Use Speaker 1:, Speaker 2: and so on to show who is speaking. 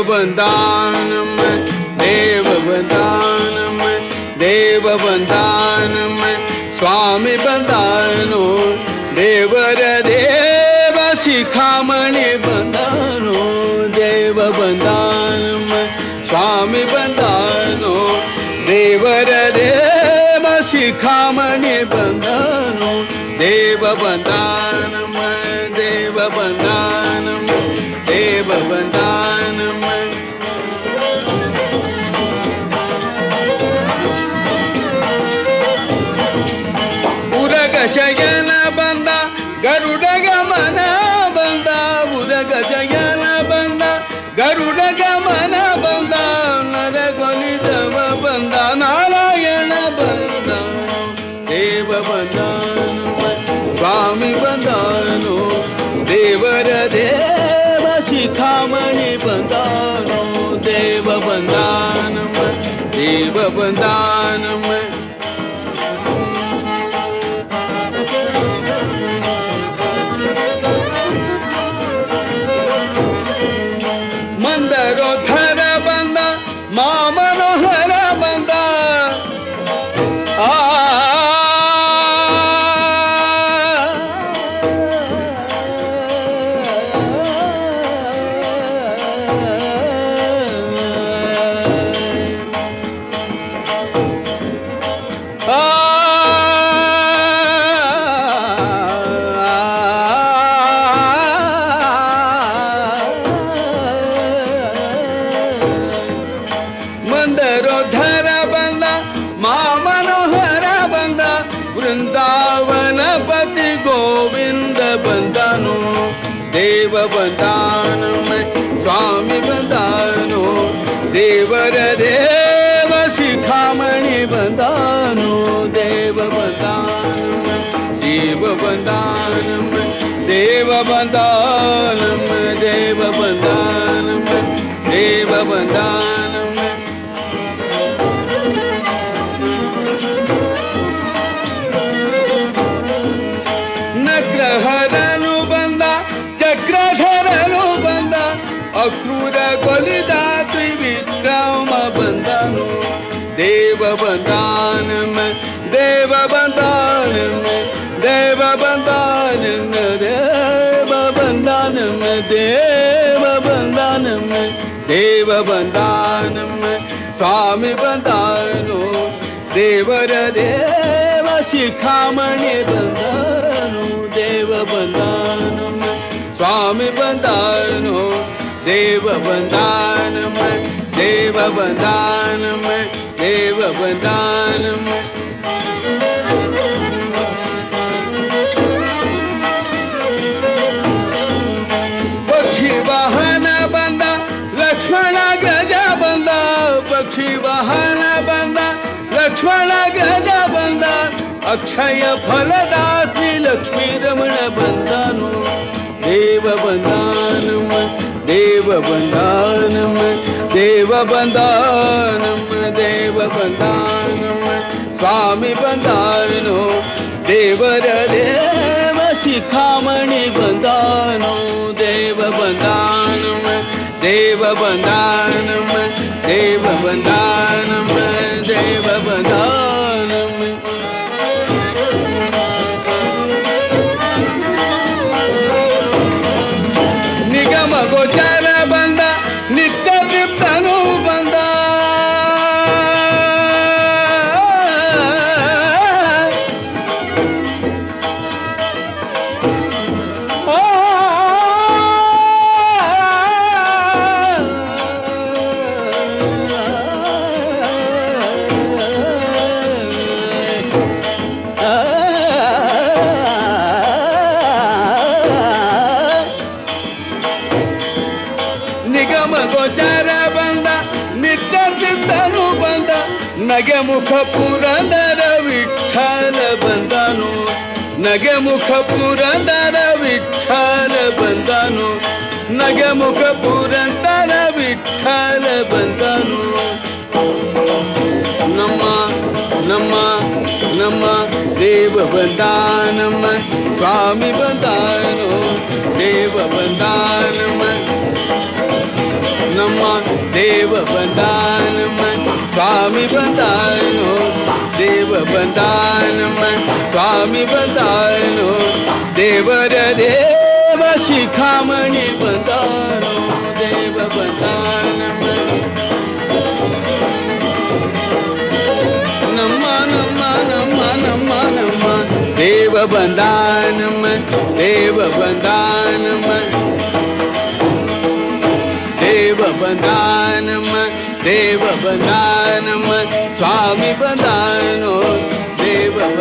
Speaker 1: देववन्दानम् देववन्दानम् देववन्दानम् स्वामि देव शिखामणि बदानो देव बदान स्वामी बदानो देवर देव शिखामणि बदानो देव बव देव बदान जगाना बा गरुड मन ब उद जगाना बा गरुड मन बाल गोलि बा नाराया बव बन कामि बनो देवरमनि बनो देव वदान देव बन वृन्दावनपति गोविन्द वन्दनो देव वदान स्वामी वदानो देवरेव शिखामणि वनो देव वदन देव वदान देव वम देव वदन देव वदा बन देव बन्दान देव बन्दान देव बन्दान देव बन्दान देव बन्दान स्वामी बंदानो देवर देव शिखामणि शिखामण्यो देव बन्दान स्वामी बन्दानो देव वन्दानम देव बन्दा सब दान पक्षी वाहन बंदा, लक्ष्मण गजा बंदा, पक्षी वाहन बंदा, लक्ष्मण गजा बंदा, अक्षय फलदासी, लक्ष्मी रमण बंदानु, देव बंदान देव बंदान, देव बंदानम बंधान, स्वामी बंधानो देवर देव शिखामणि बंदानो देव बंदान देव बंदान देव बंदान देव बंधान। निगम गोचर बंदा नित्य ನಗೆ ಮುಖ ಪುರಂದರ ವಿಠಲ ಬಂದನು ನಗೆ ಮುಖ ಪುರಂದರ ವಿಠಲ ಬಂದನು ನಗೆ ಮುಖ ಪುರಂದರ ವಿಠಲ ಬಂದನು ನಮ್ಮ ನಮ್ಮ ನಮ್ಮ ದೇವ ಬಂದ ನಮ್ಮ ಸ್ವಾಮಿ ಬಂದಾನು ದೇವ ಬಂದ ನಮ್ಮ ನಮ್ಮ ದೇವ ಬಂದ ನಮ್ಮ स्वामी बतानो देव बंदान मन स्वामी बतानो देवर देव शिखामणी बतानो देव बंदान मन। देव बंदान मन देव बंदान मन। देव बंदान मन। देव बन्धान स्वामी स्वामि देव देवव